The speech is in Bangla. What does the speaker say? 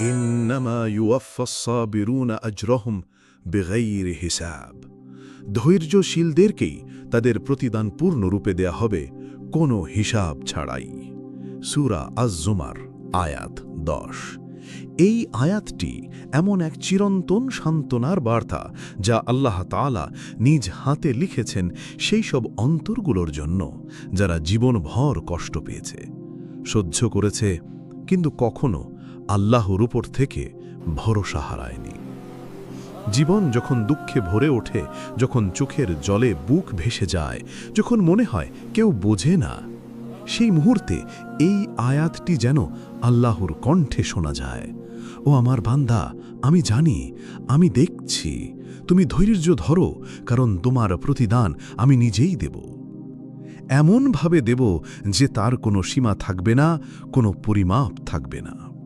ইন্নামা ইউয়াফা সাবিরুনা আজরহম বেগাইর হিসাব। ধৈর্যশীলদেরকেই তাদের প্রতিদান পূর্ণরূপে দেয়া হবে কোনো হিসাব ছাড়াই। সুরা আজুমার আয়াত দশ। এই আয়াতটি এমন এক চিরন্তন সান্ত্বনার বার্তা যা আল্লাহ তালা নিজ হাতে লিখেছেন সেই সব অন্তরগুলোর জন্য যারা জীবনভর কষ্ট পেয়েছে, সহ্য করেছে, কিন্তু কখনো আল্লাহর উপর থেকে ভরসা হারায়নি। জীবন যখন দুঃখে ভরে ওঠে, যখন চোখের জলে বুক ভেসে যায়, যখন মনে হয় কেউ বোঝে না, সেই মুহূর্তে এই আয়াতটি যেন আল্লাহর কণ্ঠে শোনা যায়। ও আমার বান্দা, আমি জানি, আমি দেখছি, তুমি ধৈর্য ধরো, কারণ তোমার প্রতিদান আমি নিজেই দেব। এমনভাবে দেব যে তার কোনো সীমা থাকবে না, কোনো পরিমাপ থাকবে না।